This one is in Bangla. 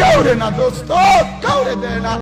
কাউরে না দোস্ত কাউরে দেয় না।